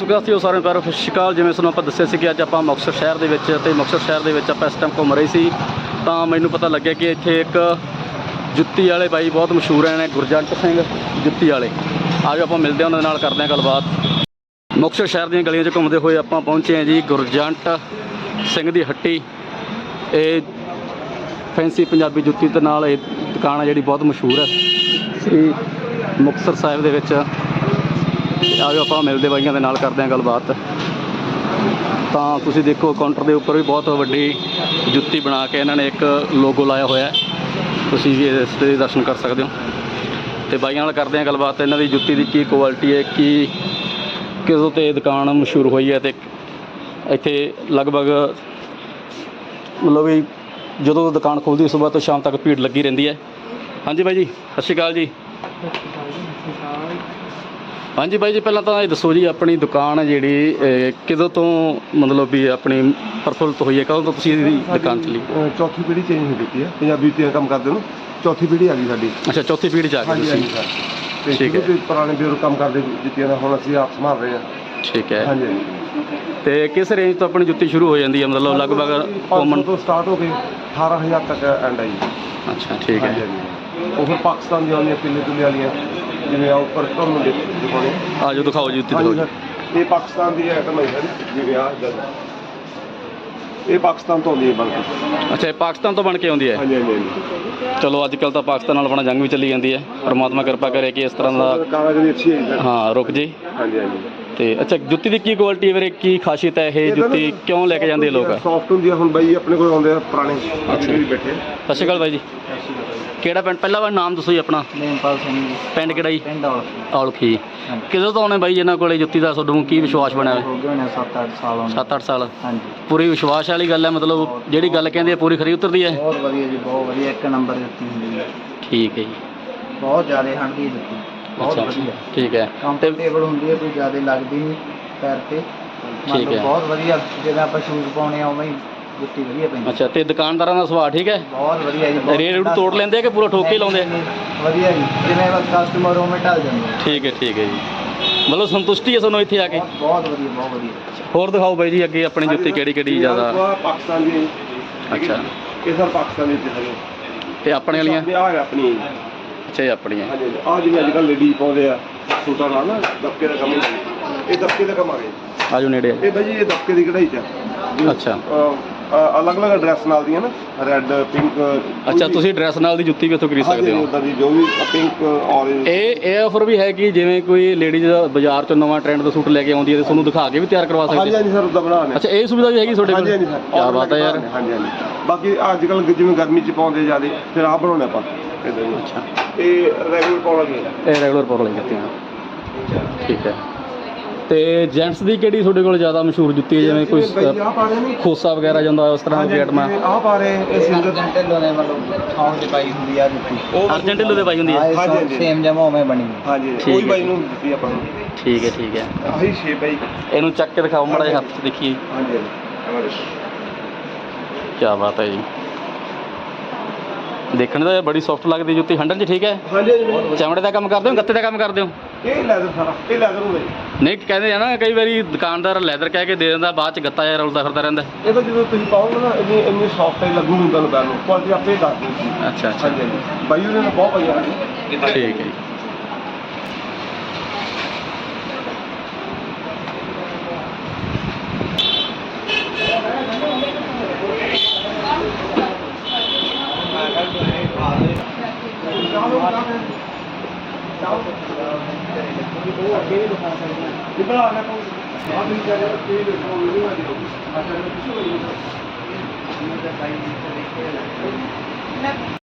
ਸੁਖਾਸੀਓ ਸਾਰਿਆਂ ਨੂੰ ਪਿਆਰ ਸਤਿ ਸ਼੍ਰੀ ਅਕਾਲ। ਜਿਵੇਂ ਤੁਹਾਨੂੰ ਆਪਾਂ ਦੱਸਿਆ ਸੀ ਕਿ ਅੱਜ ਆਪਾਂ ਮੁਕਤਸਰ ਸ਼ਹਿਰ ਦੇ ਵਿੱਚ ਤੇ ਮੁਕਤਸਰ ਸ਼ਹਿਰ ਦੇ ਵਿੱਚ ਆਪਾਂ ਇਸ ਟਾਈਮ ਘੁੰਮ ਰਹੇ ਸੀ। ਤਾਂ ਮੈਨੂੰ ਪਤਾ ਲੱਗਿਆ ਕਿ ਇੱਥੇ ਇੱਕ ਜੁੱਤੀ ਵਾਲੇ ਬਾਈ ਬਹੁਤ ਮਸ਼ਹੂਰ ਨੇ ਗੁਰਜੰਟ ਸਿੰਘ ਜੁੱਤੀ ਵਾਲੇ। ਆਜੋ ਆਪਾਂ ਮਿਲਦੇ ਹਾਂ ਉਹਨਾਂ ਦੇ ਨਾਲ, ਕਰਦੇ ਹਾਂ ਗੱਲਬਾਤ। ਮੁਕਤਸਰ ਸ਼ਹਿਰ ਦੀਆਂ ਗਲੀਆਂ 'ਚ ਘੁੰਮਦੇ ਹੋਏ ਆਪਾਂ ਪਹੁੰਚੇ ਹਾਂ ਜੀ ਗੁਰਜੰਟ ਸਿੰਘ ਦੀ ਹੱਟੀ। ਇਹ ਫੈਂਸੀ ਪੰਜਾਬੀ ਜੁੱਤੀ ਦੇ ਨਾਲ ਇਹ ਦੁਕਾਨ ਹੈ ਜਿਹੜੀ ਬਹੁਤ ਮਸ਼ਹੂਰ ਹੈ। ਸ੍ਰੀ ਮੁਕਤਸਰ ਸਾਹਿਬ ਦੇ ਵਿੱਚ ਆਜੋ ਆਪਾਂ ਮਿਲਦੇ ਬਾਈਆਂ ਦੇ ਨਾਲ ਕਰਦੇ ਹਾਂ ਗੱਲਬਾਤ। ਤਾਂ ਤੁਸੀਂ ਦੇਖੋ ਕਾਊਂਟਰ ਦੇ ਉੱਪਰ ਵੀ ਬਹੁਤ ਵੱਡੀ ਜੁੱਤੀ ਬਣਾ ਕੇ ਇਹਨਾਂ ਨੇ ਇੱਕ ਲੋਗੋ ਲਾਇਆ ਹੋਇਆ ਤੁਸੀਂ ਵੀ ਇਸ ਦੇ ਦਰਸ਼ਨ ਕਰ ਸਕਦੇ ਹੋ। ਤੇ ਬਾਈਆਂ ਨਾਲ ਕਰਦੇ ਹਾਂ ਗੱਲਬਾਤ, ਇਹਨਾਂ ਦੀ ਜੁੱਤੀ ਦੀ ਕੀ ਕੁਆਲਿਟੀ ਹੈ, ਕੀ ਕਿਦੋਂ ਤੇ ਦੁਕਾਨ ਮਸ਼ਹੂਰ ਹੋਈ ਹੈ ਤੇ ਇੱਥੇ ਲਗਭਗ ਮਤਲਬ ਵੀ ਜਦੋਂ ਦੁਕਾਨ ਖੁੱਲਦੀ ਸਵੇਰ ਤੋਂ ਸ਼ਾਮ ਤੱਕ ਭੀੜ ਲੱਗੀ ਰਹਿੰਦੀ ਹੈ। ਹਾਂਜੀ ਬਾਈ ਜੀ, ਸਤਿ ਸ਼੍ਰੀ ਅਕਾਲ ਜੀ। ਹਾਂਜੀ ਬਾਈ ਜੀ ਪਹਿਲਾਂ ਤਾਂ ਇਹ ਦੱਸੋ ਜੀ ਆਪਣੀ ਦੁਕਾਨ ਹੈ ਜਿਹੜੀ ਇਹ ਕਿਦੋਂ ਤੋਂ ਮਤਲਬ ਵੀ ਆਪਣੀ ਪ੍ਰਫੁੱਲਤ ਹੋਈ ਹੈ ਕਦੋਂ ਤੋਂ ਤੁਸੀਂ ਇਹਦੀ ਦੁਕਾਨ ਚਲੀ? ਅਹ ਚੌਥੀ ਪੀੜ੍ਹੀ ਚੇਂਜ ਹੋ ਚੁੱਕੀ ਹੈ ਪੰਜਾਬੀ ਤੇ ਕੰਮ ਕਰਦੇ ਨੂੰ ਚੌਥੀ ਪੀੜ੍ਹੀ ਆ ਗਈ ਸਾਡੀ। ਅੱਛਾ ਚੌਥੀ ਪੀੜ੍ਹੀ ਚ ਆ ਗਏ ਤੁਸੀਂ। ਸਰ ਤੇ ਠੀਕ ਸ਼ੁਰੂ ਹੈ। ਤੋਂ ਪੁਰਾਣੇ ਬਜ਼ੁਰਗ ਕੰਮ ਕਰਦੇ ਜਿੱਤੀਆਂ ਦਾ ਹੁਣ ਅਸੀਂ ਆਪ ਸੰਭਾਲ ਰਹੇ ਹਾਂ। ਠੀਕ ਹੈ। ਹਾਂਜੀ ਹਾਂਜੀ। ਤੇ ਕਿਸ ਰੇਂਜ ਤੋਂ ਆਪਣੀ ਜੁੱਤੀ ਸ਼ੁਰੂ ਹੋ ਜਾਂਦੀ ਹੈ? ਮਤਲਬ ਲਗਭਗ 500 ਕਾਮਨ ਤੋਂ ਸਟਾਰਟ ਹੋ ਕੇ 18000 ਤੱਕ ਐਂਡ ਆਈ। ਅੱਛਾ ਠੀਕ ਹੈ। ਹਾਂਜੀ ਉਹ ਫਿਰ ਪਾਕਿਸਤਾਨ ਦੀਆਂ ਆਉਂਦੀਆਂ ਪਿੱਲੇ ਤੁੱਲੇ ਵਾਲੀਆਂ। ਜਿਵੇਂ ਆ ਉੱਪਰ ਤੁਹਾਨੂੰ ਦੇਖ ਦਿਖਾਉਣੇ। ਆਜੋ ਦਿਖਾਓ ਜੀ ਹਾਂਜੀ ਦਿਖਾਓ ਸਰ ਇਹ ਪਾਕਿਸਤਾਨ ਦੀ ਆਈਟਮ ਹੈ ਸਰ ਜਿਵੇਂ ਆ। ਇਹ ਪਾਕਿਸਤਾਨ ਤੋਂ ਆਉਂਦੀ ਹੈ ਬਣ ਕੇ। ਅੱਛਾ ਇਹ ਪਾਕਿਸਤਾਨ ਤੋਂ ਬਣ ਕੇ ਆਉਂਦੀ ਹੈ? ਹਾਂਜੀ ਹਾਂਜੀ ਹਾਂਜੀ। ਚਲੋ ਅੱਜ ਕੱਲ ਤਾਂ ਪਾਕਿਸਤਾਨ ਨਾਲ ਆਪਣਾ ਜੰਗ ਵੀ ਚੱਲੀ ਜਾਂਦੀ ਹੈ। ਪਰਮਾਤਮਾ ਕਿਰਪਾ ਕਰੇ ਕਿ ਇਸ ਤਰ੍ਹਾਂ ਦਾ ਕਾਗਜ਼ ਦੀ ਅੱਛੀ ਹੈ ਸਰ ਹਾਂ ਰੁਕ ਜੇ। ਹਾਂਜੀ ਹਾਂਜੀ। ਤੇ ਅੱਛਾ ਜੁੱਤੀ ਦੀ ਕੀ ਕੁਆਲਿਟੀ ਹੈ ਵੀਰੇ? ਕੀ ਖਾਸੀਅਤ ਹੈ ਇਹ ਜੁੱਤੀ? ਕਿਉਂ ਲੈ ਕੇ ਜਾਂਦੇ ਲੋਕ? ਸੌਫਟ ਹੁੰਦੀ ਆ ਹੁਣ ਬਾਈ ਆਪਣੇ ਕੋਲ ਆਉਂਦੇ ਆ ਪੁਰਾਣੇ ਵੀ ਬੈਠੇ ਸਤਿ ਸ਼੍ਰੀ ਅਕਾਲ ਬਾਈ ਜੀ। ਕਿਹੜਾ ਪਿੰਡ? ਪਹਿਲਾਂ ਵਾਰ ਨਾਮ ਦੱਸੋ ਜੀ ਆਪਣਾ। ਨੇਮਪਾਲ ਸਿੰਘ ਜੀ। ਪਿੰਡ ਕਿਹੜਾ ਜੀ? ਪਿੰਡ ਔਲ ਔਲਖੀ। ਹਾਂਜੀ। ਕਿਦੋਂ ਤੋਂ ਆਉਣੇ ਬਾਈ ਇਹਨਾਂ ਕੋਲੇ ਜੁੱਤੀ ਦਾ ਤੁਹਾਨੂੰ ਕੀ ਵਿਸ਼ਵਾਸ ਬਣਿਆ ਹੋ ਗਏ ਨੇ 7-8 ਸਾਲ ਹੁਣ। 7-8 ਸਾਲ। ਹਾਂਜੀ। ਪੂਰੀ ਵਿਸ਼ਵਾਸ ਵਾਲੀ ਗੱਲ ਹੈ ਮਤਲਬ ਜਿਹੜੀ ਗੱਲ ਕਹਿੰਦੇ ਆ ਪੂਰੀ ਖਰੀ ਉਤਰਦੀ ਹੈ? ਬਹੁਤ ਵਧੀਆ ਜੀ ਬਹੁਤ ਵਧੀਆ। ਇੱਕ ਨੰਬਰ ਦਿੱਤੀ ਹੁੰਦੀ ਹੈ। ਠੀਕ ਹੈ ਜੀ। ਬਹੁਤ ਜ਼ਿਆਦਾ ਹੰਡੀ ਦਿੱਤੀ ਬਹੁਤ ਅੱਛਾ। ਵਧੀਆ। ਠੀਕ ਹੈ। ਤੇ ਕੰਫਰਟੇਬਲ ਹੁੰਦੀ ਹੈ ਕੋਈ ਜ਼ਿਆਦਾ ਲੱਗਦੀ ਨਹੀਂ ਪੈਰ ਤੇ। ਮੰਨ ਠੀਕ ਲਓ ਹੈ। ਬਹੁਤ ਵਧੀਆ ਜਿਵੇਂ ਆਪਾਂ ਸ਼ੂਜ਼ ਪਾਉਣੇ ਆ ਉਵੇਂ ਹੀ ਜੁੱਤੀ ਵਧੀਆ ਪੈਂਦੀ। ਅੱਛਾ ਤੇ ਦੁਕਾਨਦਾਰਾਂ ਦਾ ਸੁਭਾਅ ਠੀਕ ਹੈ? ਬਹੁਤ ਵਧੀਆ ਜੀ ਬਹੁਤ ਰੇਟ ਰੂਟ ਤੋੜ ਲੈਂਦੇ ਆ ਕਿ ਪੂਰਾ ਠੋਕ ਹੀ ਲਾਉਂਦੇ ਆ? ਵਧੀਆ ਜੀ। ਜਿਵੇਂ ਕਸਟਮਰ ਉਵੇਂ ਢਲ ਜਾਂਦੇ ਆ। ਠੀਕ ਹੈ ਠੀਕ ਹੈ ਜੀ। ਮਤਲਬ ਸੰਤੁਸ਼ਟੀ ਹੈ ਤੁਹਾਨੂੰ ਇੱਥੇ ਆ ਕੇ? ਬਹੁਤ ਬਹੁਤ ਵਧੀਆ ਬਹੁਤ ਵਧੀਆ। ਹੋਰ ਦਿਖਾਓ ਬਾਈ ਜੀ ਅੱਗੇ ਆਪਣੀ ਜੁੱਤੀ ਕਿਹੜੀ ਕਿਹੜੀ ਜ਼ਿਆਦਾ? ਪਾਕਿਸਤਾਨ ਦੀ ਅੱਛਾ। ਇਹ ਸਰ ਪਾਕਿਸਤਾਨ ਦੀ ਜਿਹੜੇ ਤੇ ਆਪਣੇ ਵਾਲੀਆਂ? ਆ ਆਪਣੀ। ਇਹ ਆਪਣੀਆਂ ਆ ਜਿਵੇਂ ਅੱਜ ਕੱਲ ਲੇਡੀ ਪਾਉਂਦੇ ਆ ਸੂਟਾਂ ਨਾਲ ਨਾ ਦਬਕੇ ਦਾ ਕੰਮ ਹੀ ਇਹ ਦਬਕੇ ਦਾ ਕੰਮ ਆ ਗਿਆ ਆਜੋ ਨੇੜੇ ਇਹ ਬਾਈ ਜੀ ਇਹ ਦਬਕੇ ਦੀ ਕਢਾਈ ਚ। ਅੱਛਾ। ਅਲੱਗ ਅਲੱਗ ਡਰੈਸ ਨਾਲ ਦੀਆਂ ਨਾ ਰੈੱਡ ਪਿੰਕ ਅੱਛਾ ਤੁਸੀਂ ਡਰੈਸ ਨਾਲ ਦੀ ਜੁੱਤੀ ਵੀ ਇੱਥੋਂ ਖਰੀਦ ਸਕਦੇ ਹੋ? ਉਦਾਂ ਦੀ ਜੋ ਵੀ ਪਿੰਕ ਔਰੇਂਜ ਇਹ ਇਹ ਆਫਰ ਵੀ ਹੈ ਕਿ ਜਿਵੇਂ ਕੋਈ ਲੇਡੀਜ਼ ਬਾਜ਼ਾਰ ਚੋਂ ਨਵਾਂ ਟ੍ਰੈਂਡ ਦਾ ਸੂਟ ਲੈ ਕੇ ਆਉਂਦੀ ਹੈ ਤੇ ਤੁਹਾਨੂੰ ਦਿਖਾ ਕੇ ਵੀ ਤਿਆਰ ਕਰਵਾ ਸਕਦੇ ਹਾਂਜੀ ਹੋ ਹਾਂਜੀ ਸਰ ਉਦਾਂ ਬਣਾਉਣੇ ਅੱਛਾ ਇਹ ਸੁਵਿਧਾ ਵੀ ਹੈਗੀ ਤੁਹਾਡੇ ਕੋਲ? ਹਾਂਜੀ ਹਾਂਜੀ ਸਰ। ਕੀ ਬਾਤ ਹੈ ਯਾਰ। ਹਾਂਜੀ ਹਾਂਜੀ। ਬਾਕੀ ਅੱਜ ਕੱਲ ਜਿਵੇਂ ਗਰਮੀ ਚ ਪਾਉਂਦੇ ਜਿਆਦੇ ਫਿਰ ਆਹ ਬਣਾਉਣੇ ਆਪਾਂ। ਇਹ ਰੈਗੂਲਰ ਪਾਉਣਾ ਜੀ ਇਹ ਰੈਗੂਲਰ ਪੌੜ ਲਈ ਜਾਂਦੇ ਹਾਂ ਠੀਕ ਹੈ ਤੇ ਜੈਂਟਸ ਦੀ ਕਿਹੜੀ ਤੁਹਾਡੇ ਕੋਲ ਜ਼ਿਆਦਾ ਮਸ਼ਹੂਰ ਜੁੱਤੀ ਹੈ ਜਿਵੇਂ ਕੋਈ ਬਾਈ ਆਹ ਪਾ ਰਹੇ ਨੇ ਖੋਸਾ ਵਗੈਰਾ ਜਾਂਦਾ ਉਸ ਤਰ੍ਹਾਂ ਦੀ ਆਈਟਮਾਂ ਆਹ ਪਾ ਰਹੇ ਇਹ ਸਿੰਗਰ ਢਿੱਲੋਂ ਨੇ ਮਤਲਬ ਥਾਂ ਤੇ ਪਾਈ ਹੁੰਦੀ ਆ ਜੁੱਤੀ ਅਰਜਨ ਢਿੱਲੋਂ ਦੇ ਪਾਈ ਹੁੰਦੀ ਹੈ ਹਾਂਜੀ, ਹਾਂਜੀ। ਸੇਮ ਜਮਾ ਉਵੇਂ ਬਣੀ ਹੋਈ। ਹਾਂਜੀ ਠੀਕ ਕੋਈ ਹੈ। ਬਾਈ ਨੂੰ ਦਿੱਤੀ ਆਪਾਂ ਨੂੰ ਠੀਕ ਹੈ ਠੀਕ ਹੈ ਆਹੀ ਸ਼ੇਪ ਹੈ ਜੀ ਇਹਨੂੰ ਚੱਕ ਕੇ ਦਿਖਾਓ ਮਾੜਾ ਜਿਹਾ ਹੱਥ 'ਚ ਦੇਖੀਏ ਹਾਂਜੀ ਹਾਂਜੀ ਕੀ ਬਾਤ ਹੈ ਜੀ ਦੇਖਣ ਦਾ ਬੜੀ ਸੌਫਟ ਲੱਗਦੀ ਜੁੱਤੀ। ਹੰਡਣ 'ਚ ਠੀਕ ਹੈ? ਹਾਂਜੀ ਹਾਂਜੀ ਚਮੜੇ ਦਾ ਕੰਮ ਕਰਦੇ ਹੋ ਗੱਤੇ ਦਾ ਕੰਮ ਕਰਦੇ ਹੋ? ਇਹ ਲੈਦਰ ਸਾਰਾ ਇਹ ਲੈਦਰ ਹੁੰਦਾ ਜੀ ਨਹੀਂ ਕਹਿੰਦੇ ਆ ਨਾ ਕਈ ਵਾਰੀ ਦੁਕਾਨਦਾਰ ਲੈਦਰ ਕਹਿ ਕੇ ਦੇ ਦਿੰਦਾ ਬਾਅਦ 'ਚ ਗੱਤਾ ਜਿਹਾ ਰੁਲਦਾ ਫਿਰਦਾ ਰਹਿੰਦਾ। ਇਹ ਤਾਂ ਜਦੋਂ ਤੁਸੀਂ ਪਾਓਗੇ ਨਾ ਇੰਨੀ ਇੰਨੀ ਸੌਫਟ ਹੀ ਲੱਗੂਗੀ ਤੁਹਾਨੂੰ ਪੈਰ ਨੂੰ ਕੁਆਲਿਟੀ ਆਪੇ ਦੱਸ ਦਿੰਦੀ ਅੱਛਾ ਅੱਛਾ। ਹਾਂਜੀ ਹਾਂਜੀ। ਬਾਈ ਉਹਨੇ ਬਹੁਤ ਵਧੀਆ। ਠੀਕ ਹੈ ਜੀ। なるほど。